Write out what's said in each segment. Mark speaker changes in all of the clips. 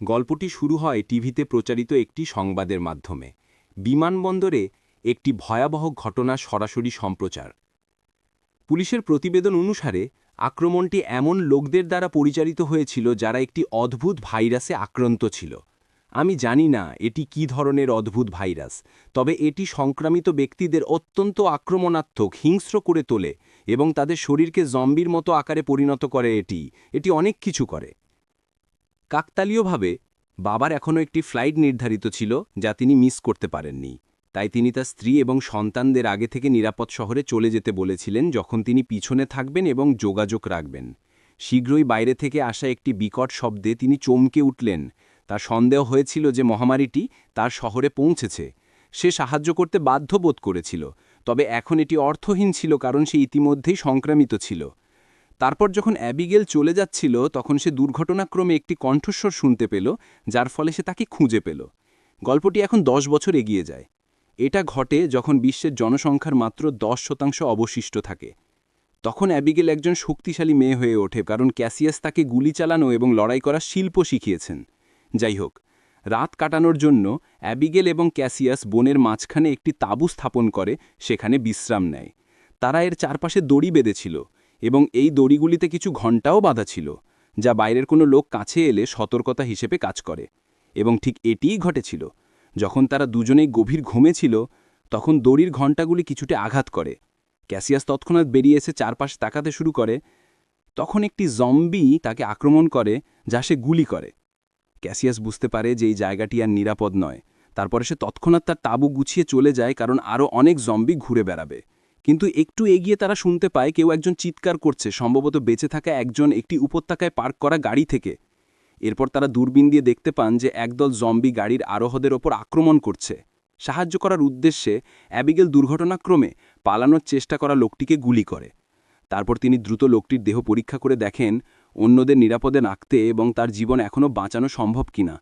Speaker 1: গল্পটি শুরু হয় টিভিতে প্রচারিত একটি সংবাদের মাধ্যমে। বিমানবন্দরে একটি ভয়াবহ ঘটনা সরাসরি সম্প্রচার। পুলিশের প্রতিবেদন অনুসারে, আক্রমণটি এমন লোকদের দ্বারা পরিচালিত হয়েছিল যারা একটি অদ্ভুত ভাইরাসে আক্রান্ত ছিল। আমি জানি না এটি কি ধরনের অদ্ভুত ভাইরাস, তবে এটি সংক্রামিত ব্যক্তিদের অত্যন্ত আক্রমণাত্মক, হিংস্র করে তোলে এবং তাদের শরীরকে জম্বির মতো আকারে পরিণত করে এটি। এটি অনেক কিছু করে। কাকতালীয়ভাবে, বাবার এখনও একটি ফ্লাইট নির্ধারিত ছিল যা তিনি মিস করতে পারেননি। তাই তিনি তার স্ত্রী এবং সন্তানদের আগে থেকে নিরাপদ শহরে চলে যেতে বলেছিলেন যখন তিনি পিছনে থাকবেন এবং যোগাযোগ রাখবেন। শীঘ্রই বাইরে থেকে আসা একটি বিকট শব্দে তিনি চমকে উঠলেন। তার সন্দেহ হয়েছিল যে মহামারীটি তার শহরে পৌঁছেছে। সে সাহায্য করতে বাধ্য বোধ করেছিল, তবে এখন এটি অর্থহীন ছিল কারণ সে ইতিমধ্যেই সংক্রামিত ছিল। তারপর যখন অ্যাবিগেল চলে যাচ্ছিল, তখন সে দুর্ঘটনাক্রমে একটি কণ্ঠস্বর শুনতে পেল, যার ফলে সে তাকে খুঁজে পেল। গল্পটি এখন দশ বছর এগিয়ে যায়। এটা ঘটে যখন বিশ্বের জনসংখ্যার মাত্র দশ শতাংশ অবশিষ্ট থাকে। তখন অ্যাবিগেল একজন শক্তিশালী মেয়ে হয়ে ওঠে, কারণ ক্যাসিয়াস তাকে গুলি চালানো এবং লড়াই করার শিল্প শিখিয়েছেন। যাই হোক, রাত কাটানোর জন্য অ্যাবিগেল এবং ক্যাসিয়াস বনের মাঝখানে একটি তাঁবু স্থাপন করে, সেখানে বিশ্রাম নেয়। তারা এর চারপাশে দড়ি বেঁধেছিল। এবং এই দড়িগুলিতে কিছু ঘণ্টাও বাঁধা ছিল, যা বাইরের কোনো লোক কাছে এলে সতর্কতা হিসেবে কাজ করে। এবং ঠিক এটিই ঘটেছিল, যখন তারা দুজনেই গভীর ঘুমেছিল তখন দড়ির ঘণ্টাগুলি কিছুটা আঘাত করে। ক্যাসিয়াস তৎক্ষণাৎ বেরিয়ে এসে চারপাশ তাকাতে শুরু করে, তখন একটি জম্বি তাকে আক্রমণ করে, যা সে গুলি করে। ক্যাসিয়াস বুঝতে পারে যে এই জায়গাটি আর নিরাপদ নয়, তারপরে সে তৎক্ষণাৎ তার তাঁবু গুছিয়ে চলে যায়, কারণ আরও অনেক জম্বি ঘুরে বেড়াবে। কিন্তু একটু এগিয়ে তারা শুনতে পায় কেউ একজন চিৎকার করছে, সম্ভবত বেঁচে থাকা একজন একটি উপত্যকায় পার্ক করা গাড়ি থেকে। এরপর তারা দূরবীন দিয়ে দেখতে পান যে একদল জম্বি গাড়ির আরোহদের ওপর আক্রমণ করছে। সাহায্য করার উদ্দেশ্যে অ্যাবিগেল দুর্ঘটনাক্রমে পালানোর চেষ্টা করা লোকটিকে গুলি করে। তারপর তিনি দ্রুত লোকটির দেহ পরীক্ষা করে দেখেন অন্যদের নিরাপদে রাখতে এবং তার জীবন এখনও বাঁচানো সম্ভব কিনা।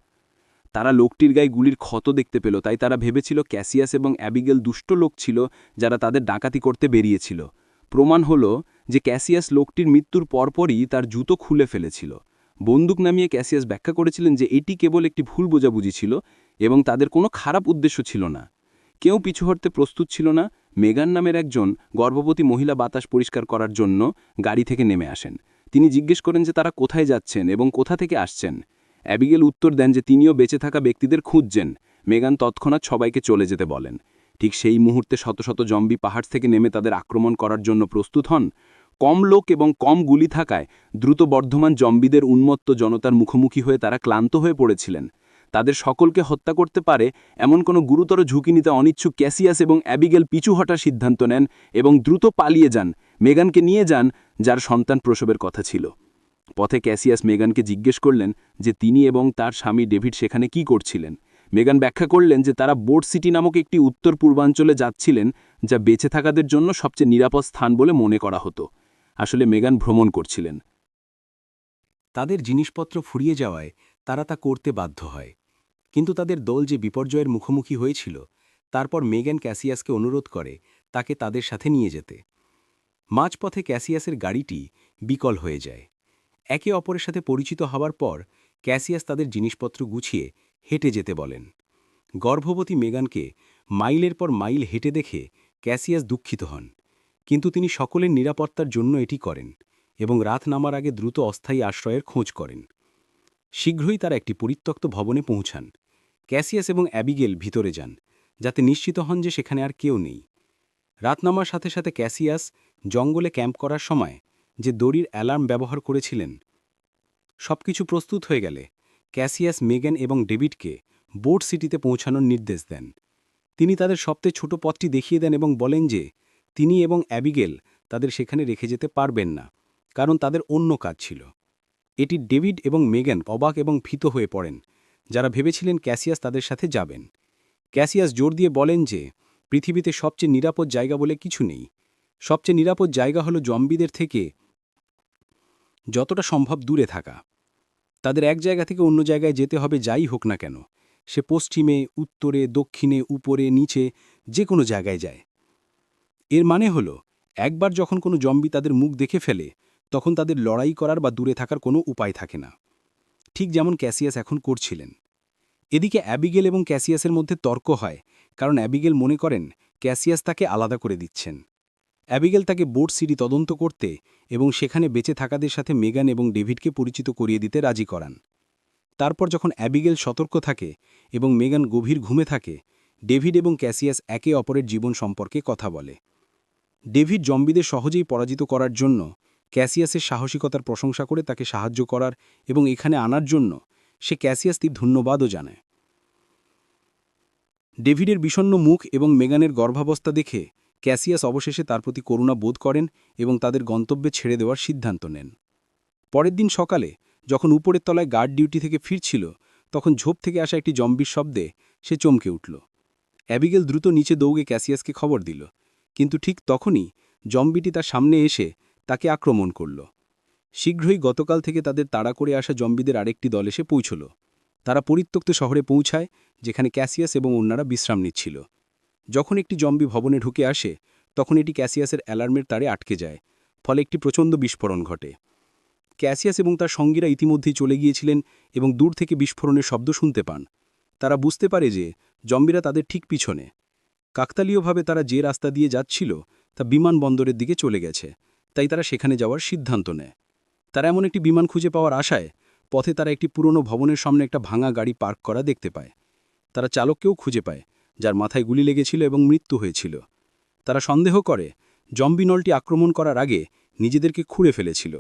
Speaker 1: তারা লোকটির গায়ে গুলির ক্ষত দেখতে পেল, তাই তারা ভেবেছিল ক্যাসিয়াস এবং অ্যাবিগেল দুষ্ট লোক ছিল যারা তাদের ডাকাতি করতে বেরিয়েছিল। প্রমাণ হল যে ক্যাসিয়াস লোকটির মৃত্যুর পরপরই তার জুতো খুলে ফেলেছিল। বন্দুক নামিয়ে ক্যাসিয়াস ব্যাখ্যা করেছিলেন যে এটি কেবল একটি ভুল বোঝাবুঝি ছিল এবং তাদের কোনো খারাপ উদ্দেশ্য ছিল না। কেউ পিছু হটতে প্রস্তুত ছিল না। মেগান নামের একজন গর্ভবতী মহিলা বাতাস পরিষ্কার করার জন্য গাড়ি থেকে নেমে আসেন। তিনি জিজ্ঞেস করেন যে তারা কোথায় যাচ্ছেন এবং কোথা থেকে আসছেন। অ্যাবিগেল উত্তর দেন যে তিনিও বেঁচে থাকা ব্যক্তিদের খুঁজছেন। মেগান তৎক্ষণাৎ সবাইকে চলে যেতে বলেন। ঠিক সেই মুহূর্তে শত শত জম্বি পাহাড় থেকে নেমে তাদের আক্রমণ করার জন্য প্রস্তুত হন। কম লোক এবং কম গুলি থাকায় দ্রুত বর্ধমান জম্বিদের উন্মত্ত জনতার মুখোমুখি হয়ে তারা ক্লান্ত হয়ে পড়েছিলেন। তাদের সকলকে হত্যা করতে পারে এমন কোনো গুরুতর ঝুঁকি নিতে অনিচ্ছুক ক্যাসিয়াস এবং অ্যাবিগেল পিছু হটার সিদ্ধান্ত নেন এবং দ্রুত পালিয়ে যান। মেগানকে নিয়ে যান, যার সন্তান প্রসবের কথা ছিল। পথে ক্যাসিয়াস মেগানকে জিজ্ঞেস করলেন যে তিনি এবং তার স্বামী ডেভিড সেখানে কি করছিলেন। মেগান ব্যাখ্যা করলেন যে তারা বোর্ড সিটি নামক একটি উত্তর পূর্বাঞ্চলে যাচ্ছিলেন, যা বেঁচে থাকাদের জন্য সবচেয়ে নিরাপদ স্থান বলে মনে করা হতো। আসলে মেগান ভ্রমণ করছিলেন। তাদের জিনিসপত্র ফুরিয়ে যাওয়ায় তারা তা করতে বাধ্য হয়। কিন্তু তাদের দল যে বিপর্যয়ের মুখোমুখি হয়েছিল, তারপর মেগান ক্যাসিয়াসকে অনুরোধ করে তাকে তাদের সাথে নিয়ে যেতে। মাঝপথে ক্যাসিয়াসের গাড়িটি বিকল হয়ে যায়। একে অপরের সাথে পরিচিত হওয়ার পর ক্যাসিয়াস তাদের জিনিসপত্র গুছিয়ে হেঁটে যেতে বলেন। গর্ভবতী মেগানকে মাইলের পর মাইল হেঁটে দেখে ক্যাসিয়াস দুঃখিত হন, কিন্তু তিনি সকলের নিরাপত্তার জন্য এটি করেন এবং রাত নামার আগে দ্রুত অস্থায়ী আশ্রয়ের খোঁজ করেন। শীঘ্রই তারা একটি পরিত্যক্ত ভবনে পৌঁছান। ক্যাসিয়াস এবং অ্যাবিগেল ভিতরে যান, যাতে নিশ্চিত হন যে সেখানে আর কেউ নেই। রাত নামার সাথে সাথে ক্যাসিয়াস জঙ্গলে ক্যাম্প করার সময় যে দড়ির অ্যালার্ম ব্যবহার করেছিলেন। সবকিছু প্রস্তুত হয়ে গেলে ক্যাসিয়াস, মেগান এবং ডেভিডকে বোর্ড সিটিতে পৌঁছানোর নির্দেশ দেন। তিনি তাদের সবচেয়ে ছোট পথটি দেখিয়ে দেন এবং বলেন যে তিনি এবং অ্যাবিগেল তাদের সেখানে রেখে যেতে পারবেন না, কারণ তাদের অন্য কাজ ছিল। এটি ডেভিড এবং মেগান অবাক এবং ভীত হয়ে পড়েন, যারা ভেবেছিলেন ক্যাসিয়াস তাদের সাথে যাবেন। ক্যাসিয়াস জোর দিয়ে বলেন যে পৃথিবীতে সবচেয়ে নিরাপদ জায়গা বলে কিছু নেই। সবচেয়ে নিরাপদ জায়গা হলো জম্বিদের থেকে যতটা সম্ভব দূরে থাকা। তাদের এক জায়গা থেকে অন্য জায়গায় যেতে হবে যাই হোক না কেন। সে পশ্চিমে, উত্তরে, দক্ষিণে, উপরে, নিচে যে কোনো জায়গায় যায়। এর মানে হল, একবার যখন কোনো জম্বি তাদের মুখ দেখে ফেলে, তখন তাদের লড়াই করার বা দূরে থাকার কোনো উপায় থাকে না।
Speaker 2: ঠিক যেমন ক্যাসিয়াস এখন করছিলেন। এদিকে অ্যাবিগেল এবং ক্যাসিয়াসের মধ্যে তর্ক হয়, কারণ অ্যাবিগেল মনে করেন ক্যাসিয়াস তাকে আলাদা করে দিচ্ছেন। অ্যাবিগেল তাকে বোর্ড সিটি তদন্ত করতে এবং সেখানে বেঁচে থাকাদের সাথে মেগান এবং ডেভিডকে পরিচিত করিয়ে দিতে রাজি করান। তারপর যখন অ্যাবিগেল সতর্ক থাকে এবং মেগান গভীর ঘুমে থাকে, ডেভিড এবং ক্যাসিয়াস একে অপরের জীবন সম্পর্কে কথা বলে। ডেভিড জম্বিদের সহজেই পরাজিত করার জন্য ক্যাসিয়াসের সাহসিকতার প্রশংসা করে তাকে সাহায্য করার এবং এখানে আনার জন্য সে ক্যাসিয়াসকে ধন্যবাদও জানায়। ডেভিডের বিষণ্ণ মুখ এবং মেগানের গর্ভাবস্থা দেখে ক্যাসিয়াস অবশেষে তার প্রতি করুণা বোধ করেন এবং তাদের গন্তব্যে ছেড়ে দেওয়ার সিদ্ধান্ত নেন। পরের দিন সকালে, যখন উপরের তলায় গার্ড ডিউটি থেকে ফিরছিল, তখন ঝোপ থেকে আসা একটি জম্বির শব্দে সে চমকে উঠল। অ্যাবিগেল দ্রুত নিচে দৌড়ে ক্যাসিয়াসকে খবর দিল, কিন্তু ঠিক তখনই জম্বিটি তার সামনে এসে তাকে আক্রমণ করল। শীঘ্রই গতকাল থেকে তাদের তাড়া করে আসা জম্বিদের আরেকটি দল এসে পৌঁছল। তারা পরিত্যক্ত শহরে পৌঁছায়, যেখানে ক্যাসিয়াস এবং অন্যরা বিশ্রাম নিচ্ছিল। যখন একটি জম্বি ভবনে ঢুকে আসে, তখন এটি ক্যাসিয়াসের অ্যালার্মের তারে আটকে যায়, ফলে একটি প্রচণ্ড বিস্ফোরণ ঘটে। ক্যাসিয়াস এবং তার সঙ্গীরা ইতিমধ্যেই চলে গিয়েছিলেন এবং দূর থেকে বিস্ফোরণের শব্দ শুনতে পান। তারা বুঝতে পারে যে, জম্বিরা তাদের ঠিক পিছনে। কাকতালীয়ভাবে তারা যে রাস্তা দিয়ে যাচ্ছিল, তা বিমানবন্দরের দিকে চলে গেছে, তাই তারা সেখানে যাওয়ার সিদ্ধান্ত নেয়। তারা এমন একটি বিমান খুঁজে পাওয়ার আশায়, পথে তারা একটি পুরনো ভবনের সামনে একটা ভাঙা গাড়ি পার্ক করা দেখতে পায়। তারা চালককেও খুঁজে পায় যার মাথায় গুলি লেগেছিল এবং মৃত্যু হয়েছিল। তারা সন্দেহ করে, জম্বি নলটি আক্রমণ করার আগে নিজেদেরকে খুঁড়ে ফেলেছিল।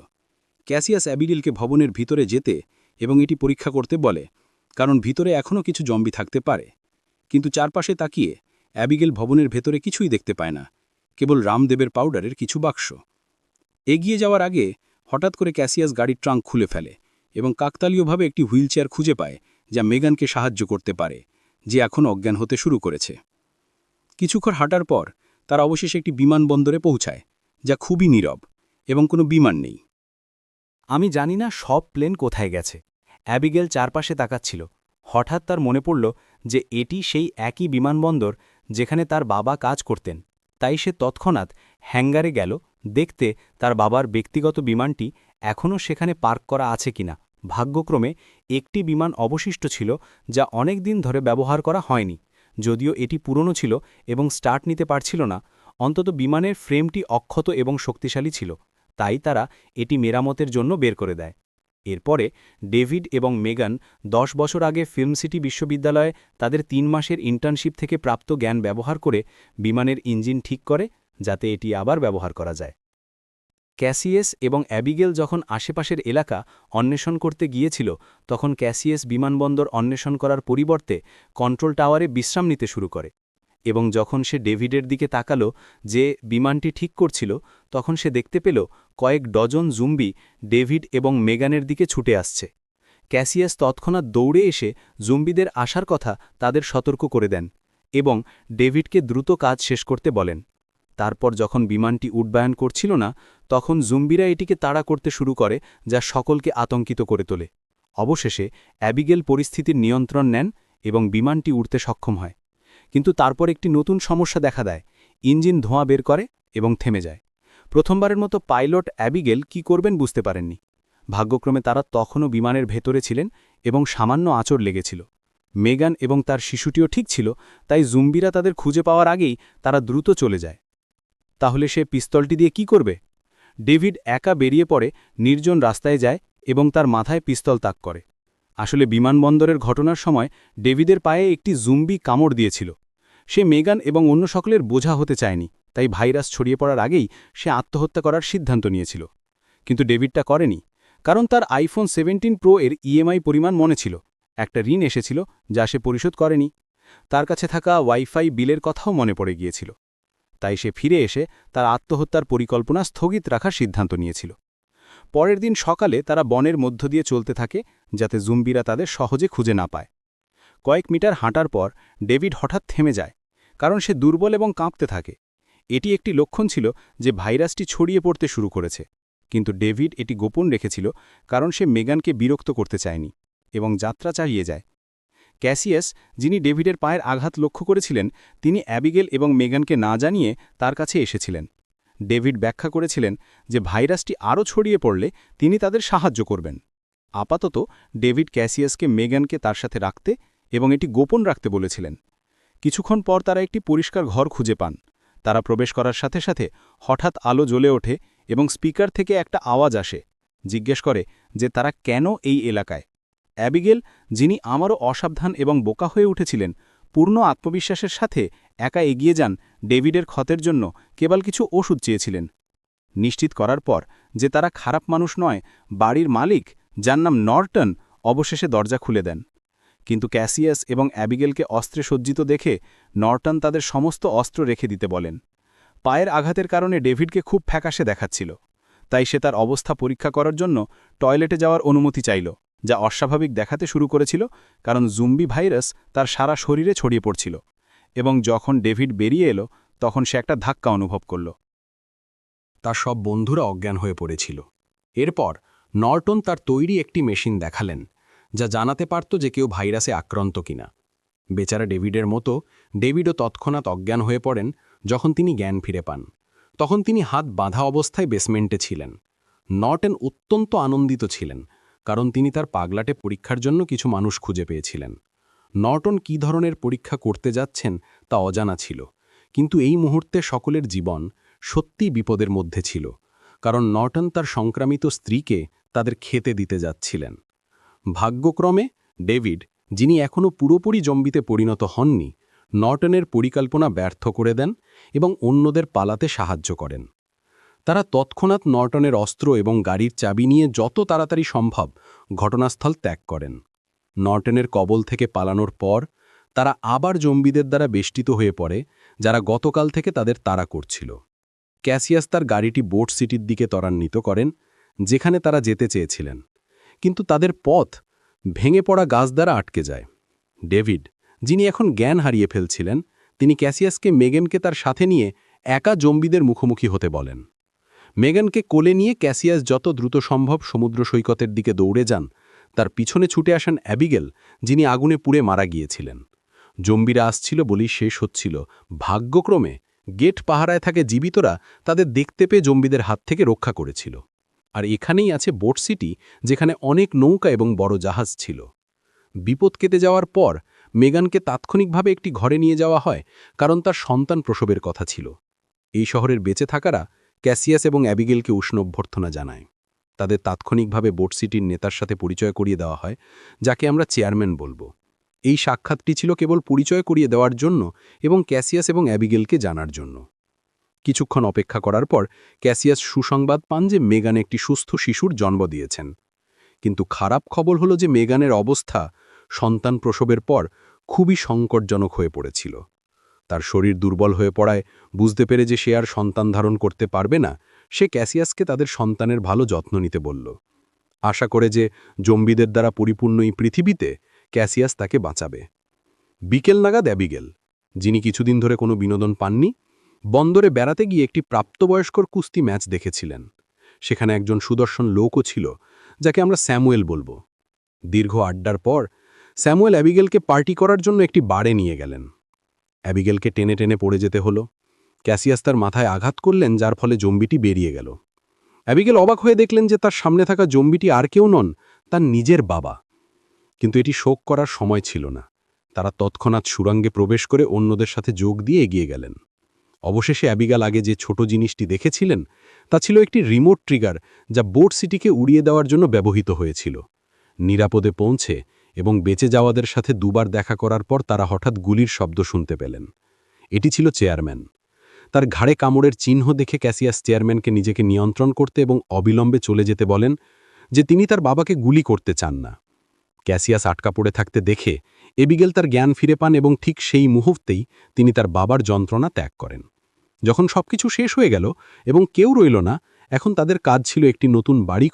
Speaker 2: ক্যাসিয়াস অ্যাবিডিলকে ভবনের ভিতরে যেতে এবং এটি পরীক্ষা করতে বলে, কারণ ভিতরে এখনও কিছু জম্বি থাকতে পারে। কিন্তু চারপাশে তাকিয়ে অ্যাবিগেল ভবনের ভেতরে কিছুই দেখতে পায় না, কেবল রামদেবের পাউডারের কিছু বাক্স। এগিয়ে যাওয়ার আগে হঠাৎ করে ক্যাসিয়াস গাড়ির ট্রাঙ্ক খুলে ফেলে এবং কাকতালীয়ভাবে একটি হুইলচেয়ার খুঁজে পায়, যা মেগানকে সাহায্য করতে পারে। যে এখন অজ্ঞান হতে শুরু করেছে। কিছুক্ষণ হাঁটার পর তারা অবশেষে একটি বিমানবন্দরে পৌঁছায়, যা খুবই নীরব এবং কোনো বিমান নেই।
Speaker 3: আমি জানি না সব প্লেন কোথায় গেছে। অ্যাবিগেল চারপাশে তাকাচ্ছিল। হঠাৎ তার মনে পড়ল যে এটি সেই একই বিমানবন্দর যেখানে তার বাবা কাজ করতেন। তাই সে তৎক্ষণাৎ হ্যাঙ্গারে গেল, দেখতে তার বাবার ব্যক্তিগত বিমানটি এখনও সেখানে পার্ক করা আছে কিনা। ভাগ্যক্রমে একটি বিমান অবশিষ্ট ছিল যা অনেক দিন ধরে ব্যবহার করা হয়নি, যদিও এটি পুরনো ছিল এবং স্টার্ট নিতে পারছিল না, অন্তত বিমানের ফ্রেমটি অক্ষত এবং শক্তিশালী ছিল, তাই তারা এটি মেরামতের জন্য বের করে দেয়। এরপরে ডেভিড এবং মেগান দশ বছর আগে ফিল্ম সিটি বিশ্ববিদ্যালয়ে তাদের তিন মাসের ইন্টার্নশিপ থেকে প্রাপ্ত জ্ঞান ব্যবহার করে বিমানের ইঞ্জিন ঠিক করে, যাতে এটি আবার ব্যবহার করা যায়। ক্যাসিয়েস এবং অ্যাবিগেল যখন আশেপাশের এলাকা অন্বেষণ করতে গিয়েছিল, তখন ক্যাসিয়েস বিমানবন্দর অন্বেষণ করার পরিবর্তে কন্ট্রোল টাওয়ারে বিশ্রাম নিতে শুরু করে এবং যখন সে ডেভিডের দিকে তাকালো যে বিমানটি ঠিক করছিল, তখন সে দেখতে পেল কয়েক ডজন জুম্বি ডেভিড এবং মেগানের দিকে ছুটে আসছে। ক্যাসিয়াস তৎক্ষণাৎ দৌড়ে এসে জুম্বিদের আসার কথা তাদের সতর্ক করে দেন এবং ডেভিডকে দ্রুত কাজ শেষ করতে বলেন। তারপর যখন বিমানটি উড্ডয়ন করছিল না তখন জুম্বিরা এটিকে তাড়া করতে শুরু করে, যা সকলকে আতঙ্কিত করে তোলে। অবশেষে, অ্যাবিগেল পরিস্থিতির নিয়ন্ত্রণ নেন এবং বিমানটি উড়তে সক্ষম হয়। কিন্তু তারপর একটি নতুন সমস্যা দেখা দেয়। ইঞ্জিন ধোঁয়া বের করে এবং থেমে যায়। প্রথমবারের মতো পাইলট অ্যাবিগেল কি করবেন বুঝতে পারেননি। ভাগ্যক্রমে তারা তখনও বিমানের ভেতরে ছিলেন এবং সামান্য আচর লেগেছিল। মেগান এবং তার শিশুটিও ঠিক ছিল, তাই জুম্বিরা তাদের খুঁজে পাওয়ার আগেই তারা দ্রুত চলে যায়। তাহলে সে পিস্তলটি দিয়ে কি করবে? ডেভিড একা বেরিয়ে পড়ে নির্জন রাস্তায় যায় এবং তার মাথায় পিস্তল তাক করে। আসলে বিমানবন্দরের ঘটনার সময় ডেভিদের পায়ে একটি জুম্বি কামড় দিয়েছিল। সে মেগান এবং অন্য সকলের বোঝা হতে চায়নি, তাই ভাইরাস ছড়িয়ে পড়ার আগেই সে আত্মহত্যা করার সিদ্ধান্ত নিয়েছিল। কিন্তু ডেভিডটা করেনি, কারণ তার আইফোন সেভেন্টিন প্রো এর ইএমআই পরিমাণ মনে ছিল। একটা ঋণ এসেছিল যা সে পরিশোধ করেনি। তার কাছে থাকা ওয়াইফাই বিলের কথাও মনে পড়ে গিয়েছিল। তাই সে ফিরে এসে তার আত্মহত্যার পরিকল্পনা স্থগিত রাখার সিদ্ধান্ত নিয়েছিল। পরের দিন সকালে তারা বনের মধ্য দিয়ে চলতে থাকে যাতে জুম্বিরা তাদের সহজে খুঁজে না পায়। কয়েক মিটার হাঁটার পর ডেভিড হঠাৎ থেমে যায়, কারণ সে দুর্বল এবং কাঁপতে থাকে। এটি একটি লক্ষণ ছিল যে ভাইরাসটি ছড়িয়ে পড়তে শুরু করেছে, কিন্তু ডেভিড এটি গোপন রেখেছিল কারণ সে মেগানকে বিরক্ত করতে চায়নি এবং যাত্রা চালিয়ে যায়। ক্যাসিয়াস, যিনি ডেভিডের পায়ের আঘাত লক্ষ্য করেছিলেন, তিনি অ্যাবিগেল এবং মেগানকে না জানিয়ে তার কাছে এসেছিলেন। ডেভিড ব্যাখ্যা করেছিলেন যে ভাইরাসটি আরও ছড়িয়ে পড়লে তিনি তাদের সাহায্য করবেন।
Speaker 2: আপাতত, ডেভিড ক্যাসিয়াসকে মেগানকে তার সাথে রাখতে এবং এটি গোপন রাখতে বলেছিলেন। কিছুক্ষণ পর তারা একটি পরিষ্কার ঘর খুঁজে পান। তারা প্রবেশ করার সাথে সাথে হঠাৎ আলো জ্বলে ওঠে এবং স্পিকার থেকে একটা আওয়াজ আসে। জিজ্ঞেস করে যে তারা কেন এই এলাকায়? অ্যাবিগেল, যিনি আমারও অসাবধান এবং বোকা হয়ে উঠেছিলেন, পূর্ণ আত্মবিশ্বাসের সাথে একা এগিয়ে যান ডেভিডের ক্ষতের জন্য, কেবল কিছু ওষুধ চেয়েছিলেন। নিশ্চিত করার পর যে তারা খারাপ মানুষ নয়, বাড়ির মালিক, যার নাম নর্টন, অবশেষে দরজা খুলে দেন। কিন্তু ক্যাসিয়াস এবং অ্যাবিগেলকে অস্ত্রে সজ্জিত দেখে নর্টন তাদের সমস্ত অস্ত্র রেখে দিতে বলেন। পায়ের আঘাতের কারণে ডেভিডকে খুব ফ্যাকাশে দেখাচ্ছিল। তাই সে তার অবস্থা পরীক্ষা করার জন্য টয়লেটে যাওয়ার অনুমতি চাইল। যা অস্বাভাবিক দেখাতে শুরু করেছিল কারণ জুম্বি ভাইরাস তার সারা শরীরে ছড়িয়ে পড়ছিল এবং যখন ডেভিড বেরিয়ে এলো, তখন সে একটা ধাক্কা অনুভব করল।
Speaker 1: তার সব বন্ধুরা অজ্ঞান হয়ে পড়েছিল। এরপর নর্টন তার তৈরি একটি মেশিন দেখালেন, যা জানাতে পারত যে কেউ ভাইরাসে আক্রান্ত কিনা। বেচারা ডেভিডের মতো ডেভিডও তৎক্ষণাৎ অজ্ঞান হয়ে পড়েন যখন তিনি জ্ঞান ফিরে পান। তখন তিনি হাত বাঁধা অবস্থায় বেসমেন্টে ছিলেন। নর্টন অত্যন্ত আনন্দিত ছিলেন কারণ তিনি তার পাগলাটে পরীক্ষার জন্য কিছু মানুষ খুঁজে পেয়েছিলেন। নর্টন কী ধরনের পরীক্ষা করতে যাচ্ছেন তা অজানা ছিল, কিন্তু এই মুহূর্তে সকলের জীবন সত্যি বিপদের মধ্যে ছিল, কারণ নর্টন তার সংক্রামিত স্ত্রীকে তাদের খেতে দিতে যাচ্ছিলেন। ভাগ্যক্রমে ডেভিড, যিনি এখনও পুরোপুরি জম্বিতে পরিণত হননি, নর্টনের পরিকল্পনা ব্যর্থ করে দেন এবং অন্যদের পালাতে সাহায্য করেন। তারা তৎক্ষণাৎ নর্টনের অস্ত্র এবং গাড়ির চাবি নিয়ে যত তাড়াতাড়ি সম্ভব ঘটনাস্থল ত্যাগ করেন। নর্টনের কবল থেকে পালানোর পর তারা আবার জম্বিদের দ্বারা বেষ্টিত হয়ে পড়ে, যারা গতকাল থেকে তাদের তাড়া করছিল। ক্যাসিয়াস তার গাড়িটি বোট সিটির দিকে ত্বরান্বিত করেন, যেখানে তারা যেতে চেয়েছিলেন। কিন্তু তাদের পথ ভেঙে পড়া গাছ দ্বারা আটকে যায়। ডেভিড, যিনি এখন জ্ঞান হারিয়ে ফেলছিলেন, তিনি ক্যাসিয়াসকে মেগেনকে তার সাথে নিয়ে একা জম্বিদের মুখোমুখি হতে বলেন। মেগানকে কোলে নিয়ে ক্যাসিয়াস যত দ্রুত সম্ভব সমুদ্র সৈকতের দিকে দৌড়ে যান, তার পিছনে ছুটে আসেন অ্যাবিগেল, যিনি আগুনে পুড়ে মারা গিয়েছিলেন। জম্বিরা আসছিল বলেই শেষ হচ্ছিল। ভাগ্যক্রমে গেট পাহারায় থাকে জীবিতরা তাদের দেখতে পেয়ে জম্বিদের হাত থেকে রক্ষা করেছিল। আর এখানেই আছে বোট সিটি, যেখানে অনেক নৌকা এবং বড় জাহাজ ছিল। বিপদ কেটে যাওয়ার পর মেগানকে তাৎক্ষণিকভাবে একটি ঘরে নিয়ে যাওয়া হয়, কারণ তার সন্তান প্রসবের কথা ছিল। এই শহরের বেঁচে থাকারা ক্যাসিয়াস এবং অ্যাবিগেলকে উষ্ণ অভ্যর্থনা জানায়। তাদের তাৎক্ষণিকভাবে বোট সিটির নেতার সাথে পরিচয় করিয়ে দেওয়া হয়, যাকে আমরা চেয়ারম্যান বলব। এই সাক্ষাৎটি ছিল কেবল পরিচয় করিয়ে দেওয়ার জন্য এবং ক্যাসিয়াস এবং অ্যাবিগেলকে জানার জন্য। কিছুক্ষণ অপেক্ষা করার পর ক্যাসিয়াস সুসংবাদ পান যে মেগান একটি সুস্থ শিশুর জন্ম দিয়েছেন। কিন্তু খারাপ খবর হলো যে মেগানের অবস্থা সন্তান প্রসবের পর খুবই সংকটজনক হয়ে পড়েছিল। তার শরীর দুর্বল হয়ে পড়ায় বুঝতে পেরে যে সে আর সন্তান ধারণ করতে পারবে না, সে ক্যাসিয়াসকে তাদের সন্তানের ভালো যত্ন নিতে বলল। আশা করে যে জম্বিদের দ্বারা পরিপূর্ণ এই পৃথিবীতে ক্যাসিয়াস তাকে বাঁচাবে। বিকেল নাগাদ অ্যাবিগেল, যিনি কিছুদিন ধরে কোনো বিনোদন পাননি, বন্দরে বেড়াতে গিয়ে একটি প্রাপ্তবয়স্কর কুস্তি ম্যাচ দেখেছিলেন। সেখানে একজন সুদর্শন লোকও ছিল, যাকে আমরা স্যামুয়েল বলব। দীর্ঘ আড্ডার পর স্যামুয়েল অ্যাবিগেলকে পার্টি করার জন্য একটি বারে নিয়ে গেলেন। অ্যাবিগেলকে টেনে টেনে পড়ে যেতে হলো। ক্যাসিয়াস তার মাথায় আঘাত করলেন, যার ফলে জম্বিটি বেরিয়ে গেল। অ্যাবিগেল অবাক হয়ে দেখলেন যে তার সামনে থাকা জম্বিটি আর কেউ নন, তার নিজের বাবা। কিন্তু এটি শোক করার সময় ছিল না। তারা তৎক্ষণাৎ সুরাঙ্গে প্রবেশ করে অন্যদের সাথে যোগ দিয়ে এগিয়ে গেলেন। অবশেষে অ্যাবিগাল আগে যে ছোট জিনিসটি দেখেছিলেন, তা ছিল একটি রিমোট ট্রিগার, যা বোট সিটিকে উড়িয়ে দেওয়ার জন্য ব্যবহৃত হয়েছিল। নিরাপদে পৌঁছে এবং বেঁচে যাওয়াদের সাথে দুবার দেখা করার পর তারা হঠাৎ গুলির শব্দ শুনতে পেলেন। এটি ছিল চেয়ারম্যান। তার ঘাড়ে কামড়ের চিহ্ন দেখে ক্যাসিয়াস চেয়ারম্যানকে নিজেকে নিয়ন্ত্রণ করতে এবং অবিলম্বে চলে যেতে বলেন যে তিনি তার বাবাকে গুলি করতে চান না। ক্যাসিয়াস আটকা পড়ে থাকতে দেখে এবিগেল তার জ্ঞান ফিরে পান এবং ঠিক সেই মুহূর্তেই তিনি তার বাবার যন্ত্রণা ত্যাগ করেন। যখন সবকিছু শেষ হয়ে গেল এবং কেউ রইল না, এখন তাদের কাজ ছিল একটি নতুন বাড়ি